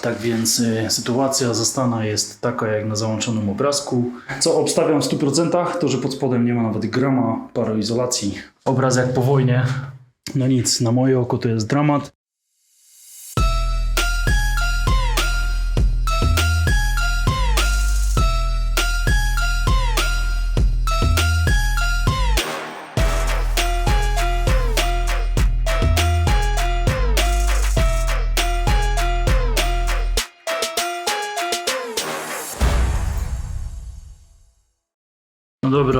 Tak więc y, sytuacja zastana jest taka jak na załączonym obrazku. Co obstawiam w 100% to, że pod spodem nie ma nawet grama paroizolacji. Obraz jak po wojnie. No nic, na moje oko to jest dramat.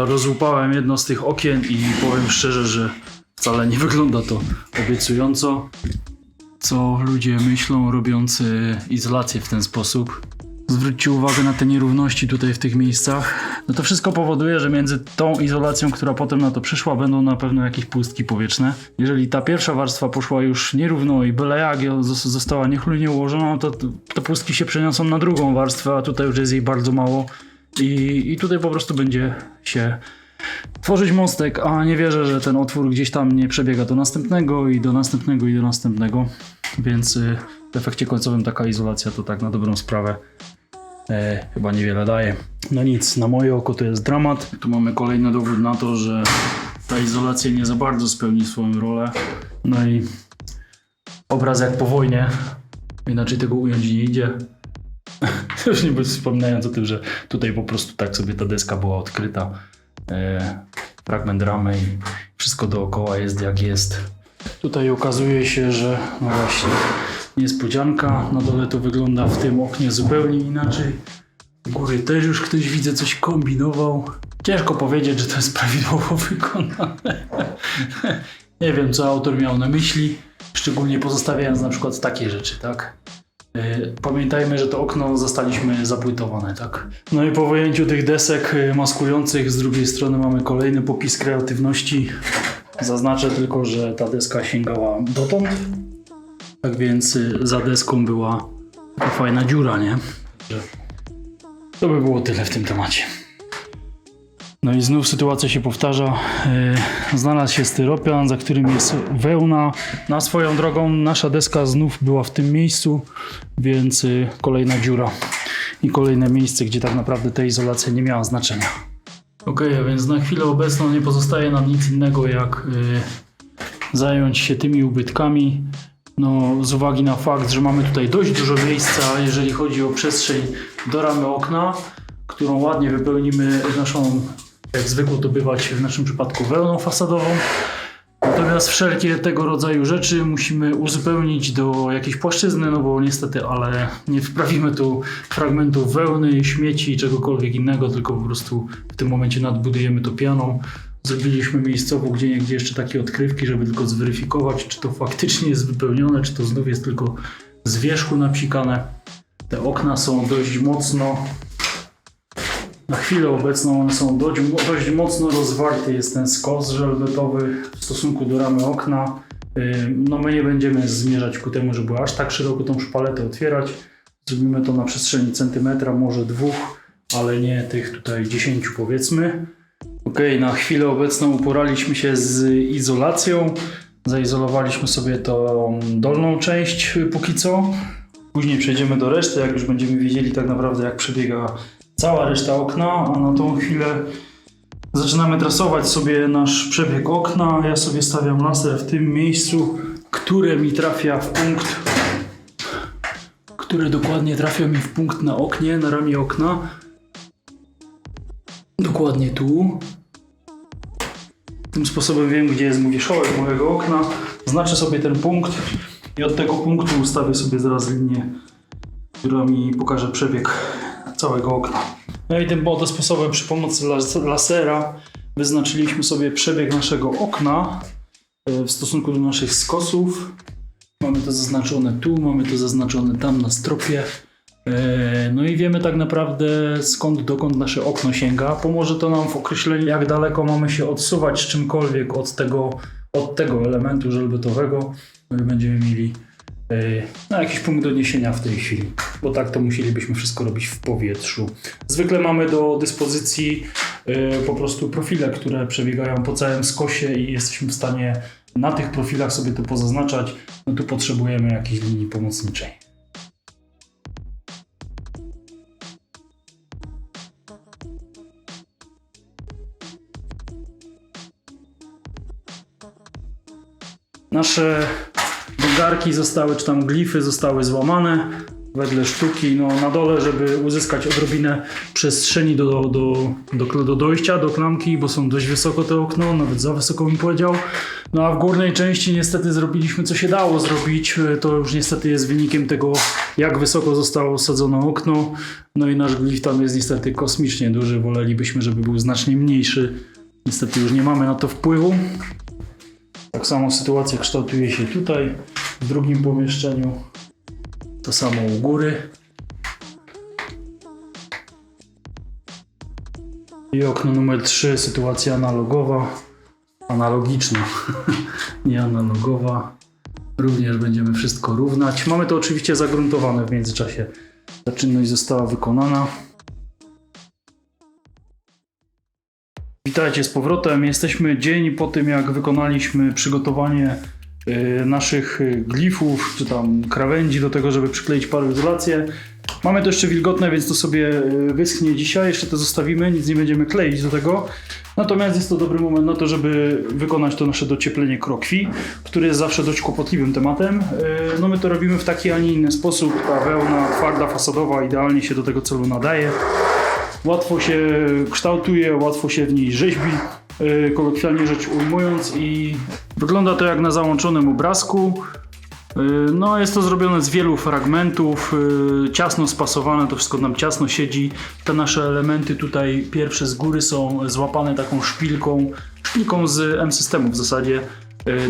Rozłupałem jedno z tych okien i powiem szczerze, że wcale nie wygląda to obiecująco. Co ludzie myślą, robiąc y, izolację w ten sposób? Zwróćcie uwagę na te nierówności tutaj w tych miejscach. No to wszystko powoduje, że między tą izolacją, która potem na to przyszła, będą na pewno jakieś pustki powietrzne. Jeżeli ta pierwsza warstwa poszła już nierówno i byle jak została niechlujnie ułożona, to to te pustki się przeniosą na drugą warstwę, a tutaj już jest jej bardzo mało. I, I tutaj po prostu będzie się tworzyć mostek, a nie wierzę, że ten otwór gdzieś tam nie przebiega do następnego i do następnego i do następnego. Więc y, w efekcie końcowym taka izolacja to tak na dobrą sprawę e, chyba niewiele daje. No nic, na moje oko to jest dramat. Tu mamy kolejny dowód na to, że ta izolacja nie za bardzo spełni swoją rolę. No i obraz jak po wojnie. Inaczej tego ująć nie idzie. Już nie wspominając o tym, że tutaj po prostu tak sobie ta deska była odkryta. E, fragment ramy i wszystko dookoła jest jak jest. Tutaj okazuje się, że no właśnie niespodzianka. Na dole to wygląda w tym oknie zupełnie inaczej. Góry też już ktoś widzę coś kombinował. Ciężko powiedzieć, że to jest prawidłowo wykonane. Nie wiem, co autor miał na myśli, szczególnie pozostawiając na przykład takie rzeczy, tak? Yy, Pamiętajmy, że to okno zostaliśmy zapłytowane, tak? No i po wyjęciu tych desek yy, maskujących z drugiej strony mamy kolejny popis kreatywności. Zaznaczę tylko, że ta deska sięgała dotąd. Tak więc yy, za deską była fajna dziura, nie? To by było tyle w tym temacie. No i znów sytuacja się powtarza. Yy, Znalazł się styropian, za którym jest wełna. Na swoją drogą nasza deska znów była w tym miejscu, więc yy, kolejna dziura i kolejne miejsce, gdzie tak naprawdę ta izolacja nie miała znaczenia. Okej, a więc na chwilę obecną nie pozostaje nam nic innego jak yy, zająć się tymi ubytkami. No, z uwagi na fakt, że mamy tutaj dość dużo miejsca, jeżeli chodzi o przestrzeń do ramy okna, którą ładnie wypełnimy naszą, jak zwykło to bywać w naszym przypadku, wełną fasadową. Natomiast wszelkie tego rodzaju rzeczy musimy uzupełnić do jakiejś płaszczyzny, no bo niestety, ale nie wprawimy tu fragmentów wełny, śmieci, czegokolwiek innego, tylko po prostu w tym momencie nadbudujemy to pianą. Zrobiliśmy miejscowo gdzie niegdzie jeszcze takie odkrywki, żeby tylko zweryfikować, czy to faktycznie jest wypełnione, czy to znów jest tylko z wierzchu napsikane. Te okna są dość mocno na chwilę obecną one są dość, dość mocno rozwarty jest ten skos żelbetowy w stosunku do ramy okna. No my nie będziemy zmierzać ku temu, żeby aż tak szeroko tą szpaletę otwierać. Zrobimy to na przestrzeni centymetra, może dwóch, ale nie tych tutaj 10 powiedzmy. Ok, na chwilę obecną uporaliśmy się z izolacją. Zaizolowaliśmy sobie tą dolną część póki co. Później przejdziemy do reszty, jak już będziemy wiedzieli tak naprawdę jak przebiega cała reszta okna, a na tą chwilę zaczynamy trasować sobie nasz przebieg okna. Ja sobie stawiam laser w tym miejscu, które mi trafia w punkt, które dokładnie trafia mi w punkt na oknie, na ramię okna. Dokładnie tu. Tym sposobem wiem, gdzie jest mój wierzchołek mojego okna. Znaczę sobie ten punkt i od tego punktu ustawię sobie zaraz linię, która mi pokaże przebieg całego okna. No i tym oto sposobem przy pomocy las- lasera wyznaczyliśmy sobie przebieg naszego okna e, w stosunku do naszych skosów. Mamy to zaznaczone tu, mamy to zaznaczone tam na stropie. E, No i wiemy tak naprawdę skąd dokąd nasze okno sięga. Pomoże to nam w określeniu jak daleko mamy się odsuwać czymkolwiek od tego, od tego elementu żelbetowego. I będziemy mieli E, na jakiś punkt odniesienia w tej chwili, bo tak to musielibyśmy wszystko robić w powietrzu. Zwykle mamy do dyspozycji e, po prostu profile, które przebiegają po całym skosie i jesteśmy w stanie na tych profilach sobie to pozaznaczać. No tu potrzebujemy jakiejś linii pomocniczej. Nasze węgarki zostały, czy tam glify zostały złamane wedle sztuki. No, na dole, żeby uzyskać odrobinę przestrzeni do, do, do, do, do dojścia do klamki, bo są dość wysoko te okno, nawet za wysoko bym powiedział. No a w górnej części niestety zrobiliśmy co się dało zrobić. To już niestety jest wynikiem tego, jak wysoko zostało osadzone okno. No i nasz glif tam jest niestety kosmicznie duży. Wolelibyśmy, żeby był znacznie mniejszy. Niestety już nie mamy na to wpływu. Tak samo sytuacja kształtuje się tutaj, w drugim pomieszczeniu. To samo u góry. I okno numer 3, sytuacja analogowa. Analogiczna, nie analogowa. Również będziemy wszystko równać. Mamy to oczywiście zagruntowane w międzyczasie. Ta czynność została wykonana. Witajcie z powrotem. Jesteśmy dzień po tym, jak wykonaliśmy przygotowanie y, naszych y, glifów, czy tam krawędzi do tego, żeby przykleić paroizolację. Mamy to jeszcze wilgotne, więc to sobie y, wyschnie dzisiaj. Jeszcze to zostawimy, nic nie będziemy kleić do tego. Natomiast jest to dobry moment na to, żeby wykonać to nasze docieplenie krokwi, które jest zawsze dość kłopotliwym tematem. No my to robimy w taki, a nie inny sposób. Ta wełna twarda, fasadowa idealnie się do tego celu nadaje łatwo się kształtuje, łatwo się w niej rzeźbi, yy, kolokwialnie rzecz ujmując i wygląda to jak na załączonym obrazku. Yy, No, jest to zrobione z wielu fragmentów, yy, ciasno spasowane, to wszystko nam ciasno siedzi. Te nasze elementy tutaj, pierwsze z góry są złapane taką szpilką, szpilką z M-systemu w zasadzie,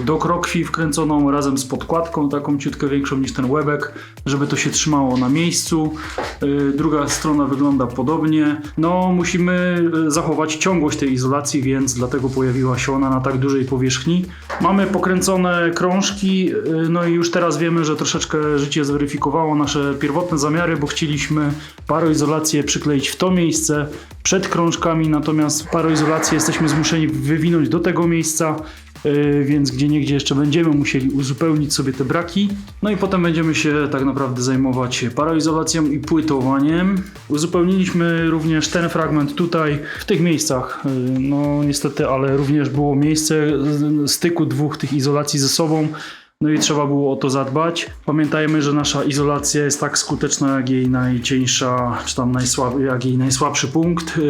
do krokwi wkręconą razem z podkładką, taką ciutkę większą niż ten łebek, żeby to się trzymało na miejscu. Yy, Druga strona wygląda podobnie. No, musimy yy, zachować ciągłość tej izolacji, więc dlatego pojawiła się ona na tak dużej powierzchni. Mamy pokręcone krążki, no i już teraz wiemy, że troszeczkę życie zweryfikowało nasze pierwotne zamiary, bo chcieliśmy paroizolację przykleić w to miejsce przed krążkami, natomiast paroizolację jesteśmy zmuszeni wywinąć do tego miejsca. Yy, więc gdzie niegdzie jeszcze będziemy musieli uzupełnić sobie te braki. No i potem będziemy się tak naprawdę zajmować paroizolacją i płytowaniem. Uzupełniliśmy również ten fragment tutaj, w tych miejscach. Yy, No niestety, ale również było miejsce styku dwóch tych izolacji ze sobą. No i trzeba było o to zadbać. Pamiętajmy, że nasza izolacja jest tak skuteczna jak jej najcieńsza, czy tam najsłab, jak jej najsłabszy punkt.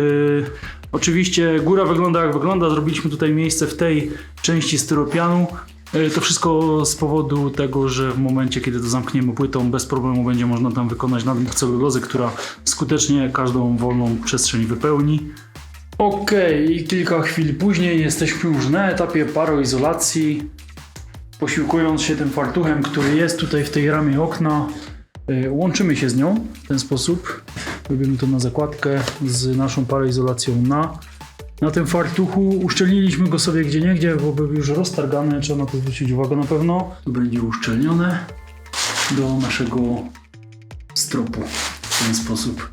Oczywiście góra wygląda jak wygląda. Zrobiliśmy tutaj miejsce w tej części styropianu. Yy, To wszystko z powodu tego, że w momencie, kiedy to zamkniemy płytą, bez problemu będzie można tam wykonać nadmich celulozy, która skutecznie każdą wolną przestrzeń wypełni. Okej, i kilka chwil później jesteśmy już na etapie paroizolacji posiłkując się tym fartuchem, który jest tutaj w tej ramie okna, y, łączymy się z nią w ten sposób. Robimy to na zakładkę z naszą paroizolacją na. Na tym fartuchu uszczelniliśmy go sobie gdzie niegdzie, bo był już roztargany, trzeba na to zwrócić uwagę na pewno. Tu będzie uszczelnione do naszego stropu w ten sposób.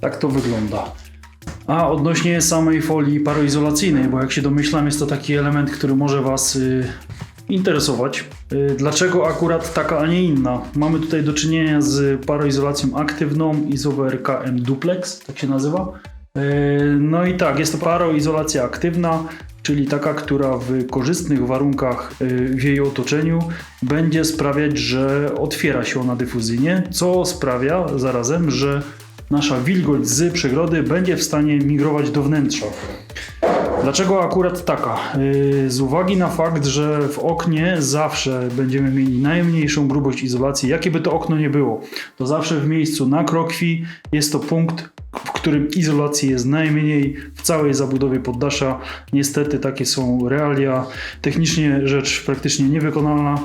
Tak to wygląda. A odnośnie samej folii paroizolacyjnej, bo jak się domyślam, jest to taki element, który może Was y, interesować. Y, dlaczego akurat taka, a nie inna? Mamy tutaj do czynienia z paroizolacją aktywną Isover KM Duplex, tak się nazywa. Y, no i tak, jest to paroizolacja aktywna, czyli taka, która w korzystnych warunkach y, w jej otoczeniu będzie sprawiać, że otwiera się ona dyfuzyjnie, co sprawia zarazem, że nasza wilgoć z przegrody będzie w stanie migrować do wnętrza. Dlaczego akurat taka? Yy, Z uwagi na fakt, że w oknie zawsze będziemy mieli najmniejszą grubość izolacji, jakie by to okno nie było, to zawsze w miejscu na krokwi jest to punkt, w którym izolacji jest najmniej w całej zabudowie poddasza. Niestety takie są realia. Technicznie rzecz praktycznie niewykonalna.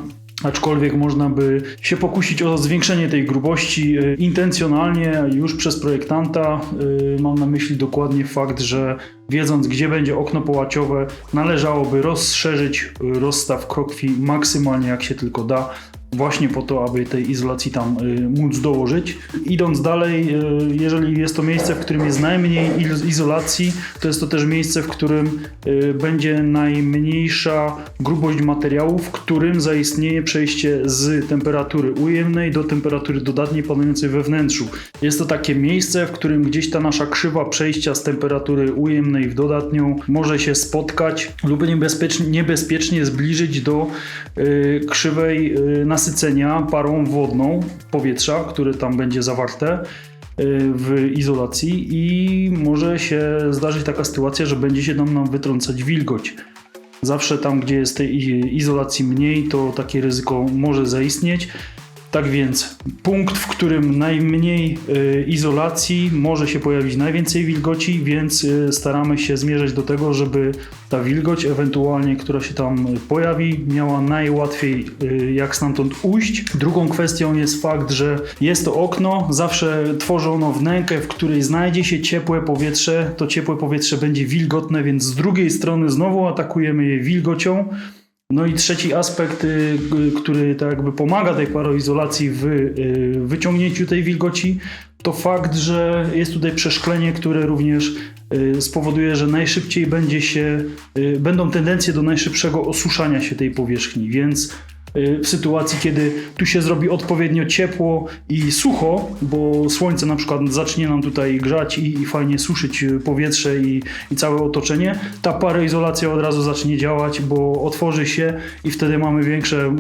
Aczkolwiek można by się pokusić o zwiększenie tej grubości y, intencjonalnie już przez projektanta. Y, Mam na myśli dokładnie fakt, że wiedząc gdzie będzie okno połaciowe, należałoby rozszerzyć rozstaw krokwi maksymalnie jak się tylko da. Właśnie po to, aby tej izolacji tam y, móc dołożyć. Idąc dalej, y, jeżeli jest to miejsce, w którym jest najmniej izolacji, to jest to też miejsce, w którym y, będzie najmniejsza grubość materiału, w którym zaistnieje przejście z temperatury ujemnej do temperatury dodatniej panującej we wnętrzu. Jest to takie miejsce, w którym gdzieś ta nasza krzywa przejścia z temperatury ujemnej w dodatnią może się spotkać lub niebezpiecznie, niebezpiecznie zbliżyć do krzywej y, nasycenia parą wodną powietrza, które tam będzie zawarte y, w izolacji i może się zdarzyć taka sytuacja, że będzie się nam, nam wytrącać wilgoć. Zawsze tam, gdzie jest tej izolacji mniej, to takie ryzyko może zaistnieć. Tak więc punkt, w którym najmniej y, izolacji może się pojawić najwięcej wilgoci, więc y, staramy się zmierzać do tego, żeby ta wilgoć ewentualnie, która się tam pojawi, miała najłatwiej y, jak stamtąd ujść. Drugą kwestią jest fakt, że jest to okno, zawsze tworzy ono wnękę, w której znajdzie się ciepłe powietrze. To ciepłe powietrze będzie wilgotne, więc z drugiej strony znowu atakujemy je wilgocią. No i trzeci aspekt, y, który tak jakby pomaga tej paroizolacji w y, wyciągnięciu tej wilgoci, to fakt, że jest tutaj przeszklenie, które również y, spowoduje, że najszybciej będzie się, będą tendencje do najszybszego osuszania się tej powierzchni, więc w sytuacji, kiedy tu się zrobi odpowiednio ciepło i sucho, bo słońce na przykład zacznie nam tutaj grzać i, i fajnie suszyć y, powietrze i, i całe otoczenie, ta paroizolacja od razu zacznie działać, bo otworzy się i wtedy mamy większe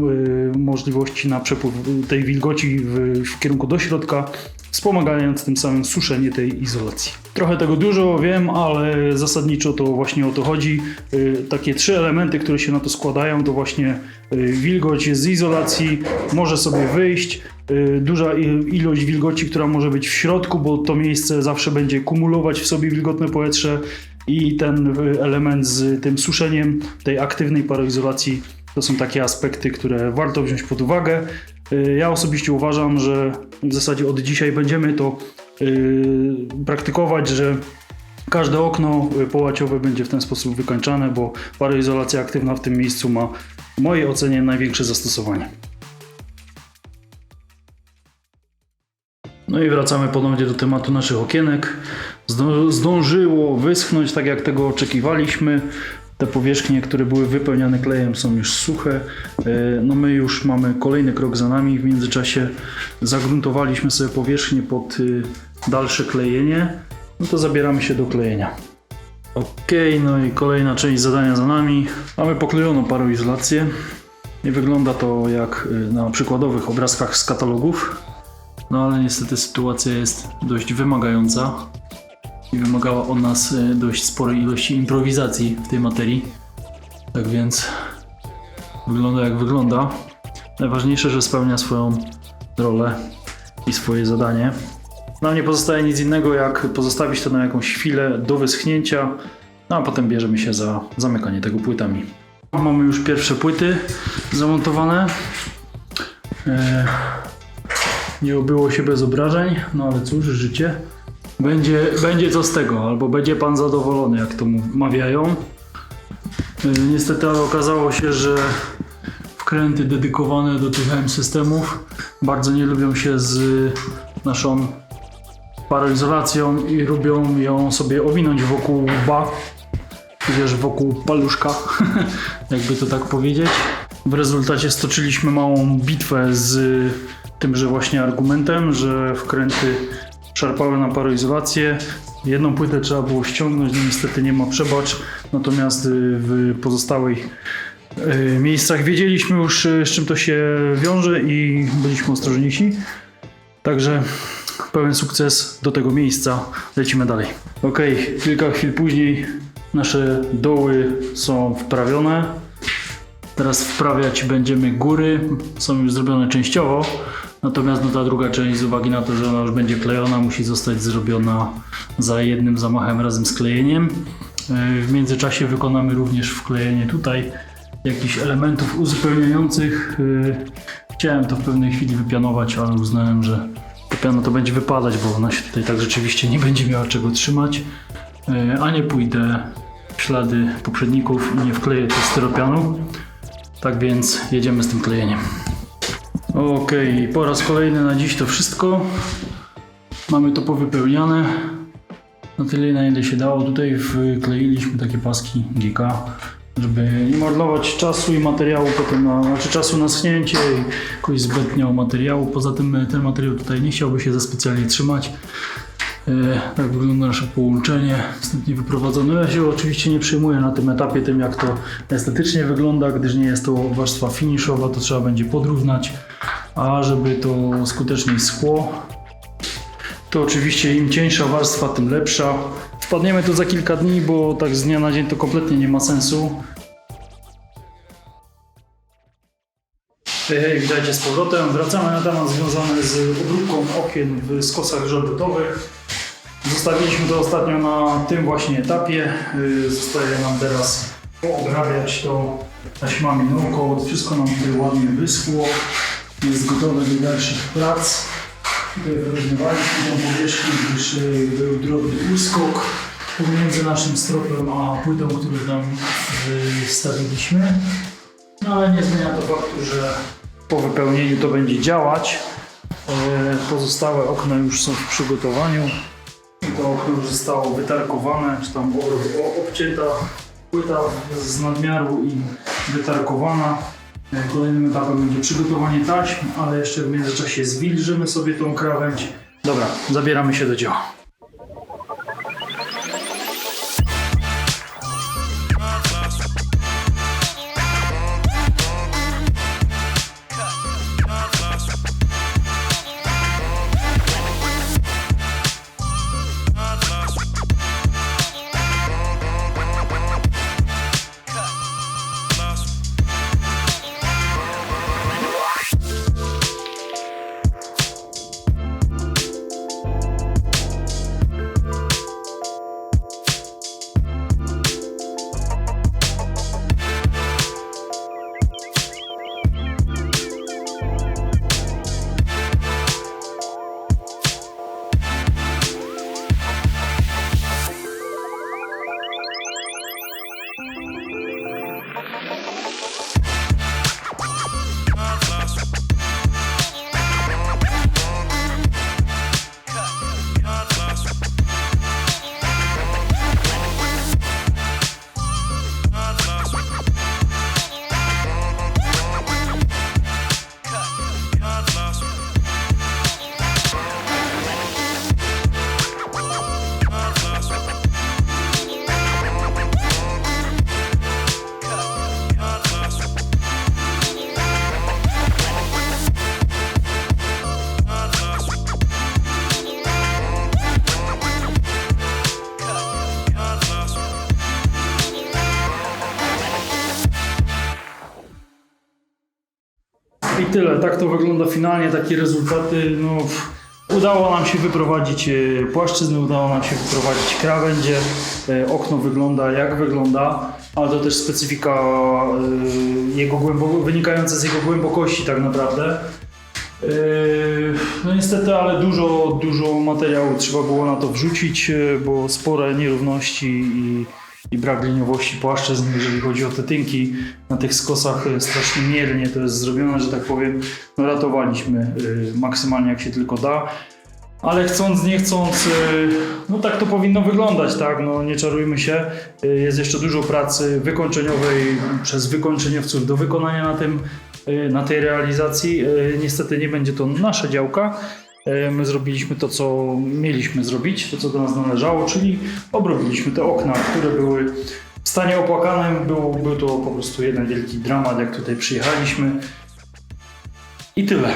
y, możliwości na przepływ tej wilgoci w, w kierunku do środka, wspomagając tym samym suszenie tej izolacji. Trochę tego dużo wiem, ale zasadniczo to właśnie o to chodzi. Y, Takie trzy elementy, które się na to składają, to właśnie y, wilgoć z izolacji może sobie wyjść, y, duża ilość wilgoci, która może być w środku, bo to miejsce zawsze będzie kumulować w sobie wilgotne powietrze i ten element z tym suszeniem tej aktywnej paroizolacji to są takie aspekty, które warto wziąć pod uwagę. Ja osobiście uważam, że w zasadzie od dzisiaj będziemy to praktykować, że każde okno y, połaciowe będzie w ten sposób wykończane, bo paroizolacja aktywna w tym miejscu ma w mojej ocenie największe zastosowanie. No i wracamy ponownie do tematu naszych okienek. Zdą- Zdążyło wyschnąć tak jak tego oczekiwaliśmy. Te powierzchnie, które były wypełniane klejem są już suche. E, No my już mamy kolejny krok za nami. W międzyczasie zagruntowaliśmy sobie powierzchnię pod y, dalsze klejenie. No to zabieramy się do klejenia. Okej, no i kolejna część zadania za nami. Mamy poklejoną paroizolację. Nie wygląda to jak y, na przykładowych obrazkach z katalogów. No ale niestety sytuacja jest dość wymagająca i wymagała od nas e, dość sporej ilości improwizacji w tej materii. Tak więc wygląda jak wygląda. Najważniejsze, że spełnia swoją rolę i swoje zadanie. Nam nie pozostaje nic innego jak pozostawić to na jakąś chwilę do wyschnięcia, no a potem bierzemy się za zamykanie tego płytami. Mamy już pierwsze płyty zamontowane. E, nie obyło się bez obrażeń, no ale cóż, życie. Będzie, będzie co z tego, albo będzie pan zadowolony, jak to mawiają. Yy, Niestety ale okazało się, że wkręty dedykowane do tych M systemów bardzo nie lubią się z naszą paroizolacją i lubią ją sobie owinąć wokół łba, tudzież wokół paluszka, jakby to tak powiedzieć. W rezultacie stoczyliśmy małą bitwę z tymże właśnie argumentem, że wkręty szarpały na paroizolację. Jedną płytę trzeba było ściągnąć, no niestety nie ma przebacz, natomiast y, w pozostałych y, miejscach wiedzieliśmy już y, z czym to się wiąże i byliśmy ostrożniejsi. Także pełen sukces do tego miejsca. Lecimy dalej. Ok, kilka chwil później nasze doły są wprawione. Teraz wprawiać będziemy góry. Są już zrobione częściowo. Natomiast no, ta druga część, z uwagi na to, że ona już będzie klejona, musi zostać zrobiona za jednym zamachem razem z klejeniem. Yy, W międzyczasie wykonamy również wklejenie tutaj jakichś elementów uzupełniających. Yy, Chciałem to w pewnej chwili wypianować, ale uznałem, że ta piana to będzie wypadać, bo ona się tutaj tak rzeczywiście nie będzie miała czego trzymać. Yy, A nie pójdę w ślady poprzedników i nie wkleję tu styropianu. Tak więc jedziemy z tym klejeniem. Okej, po raz kolejny na dziś to wszystko. Mamy to powypełniane. Na tyle, na ile się dało. Tutaj wkleiliśmy takie paski GK, żeby nie marnować czasu i materiału potem na, znaczy czasu na schnięcie i jakoś zbytnio materiału. Poza tym e, ten materiał tutaj nie chciałby się za specjalnie trzymać. E, Tak wygląda nasze połączenie, wstępnie wyprowadzone. Ja się oczywiście nie przejmuję na tym etapie tym, jak to estetycznie wygląda, gdyż nie jest to warstwa finiszowa, to trzeba będzie podrównać, a żeby to skuteczniej schło, to oczywiście im cieńsza warstwa, tym lepsza. Wpadniemy tu za kilka dni, bo tak z dnia na dzień to kompletnie nie ma sensu. Hej, hej, witajcie z powrotem. Wracamy na temat związany z obróbką okien w skosach żelbetowych. Zostawiliśmy to ostatnio na tym właśnie etapie. Yy, Zostaje nam teraz poobrabiać to taśmami no Wszystko nam tutaj ładnie wyschło. Jest gotowe do dalszych prac. Tutaj wyrównywaliśmy tą powierzchnię, gdyż yy, był drobny uskok pomiędzy naszym stropem a płytą, którą tam wystawiliśmy. No ale nie zmienia to faktu, że po wypełnieniu to będzie działać. E, Pozostałe okna już są w przygotowaniu. To okno już zostało wytarkowane, czy tam obcięta płyta z nadmiaru i wytarkowana. E, Kolejnym etapem będzie przygotowanie taśm, ale jeszcze w międzyczasie zwilżymy sobie tą krawędź. Dobra, zabieramy się do dzieła. Finalnie, takie rezultaty. No, udało nam się wyprowadzić e, płaszczyzny, udało nam się wyprowadzić krawędzie. E, Okno wygląda jak wygląda, ale to też specyfika e, jego głęboko, wynikająca z jego głębokości tak naprawdę. No niestety, ale dużo, dużo materiału trzeba było na to wrzucić, bo spore nierówności i, i brak liniowości płaszczyzn, jeżeli chodzi o te tynki na tych skosach e, strasznie miernie to jest zrobione, że tak powiem, no ratowaliśmy e, maksymalnie jak się tylko da. Ale chcąc, nie chcąc, e, no tak to powinno wyglądać, tak? No nie czarujmy się. Jest jeszcze dużo pracy wykończeniowej przez wykończeniowców do wykonania na tym, na tej realizacji. Niestety nie będzie to nasza działka. E, My zrobiliśmy to, co mieliśmy zrobić, to, co do nas należało, czyli obrobiliśmy te okna, które były w stanie opłakanym. Był, był to po prostu jeden wielki dramat, jak tutaj przyjechaliśmy. I tyle.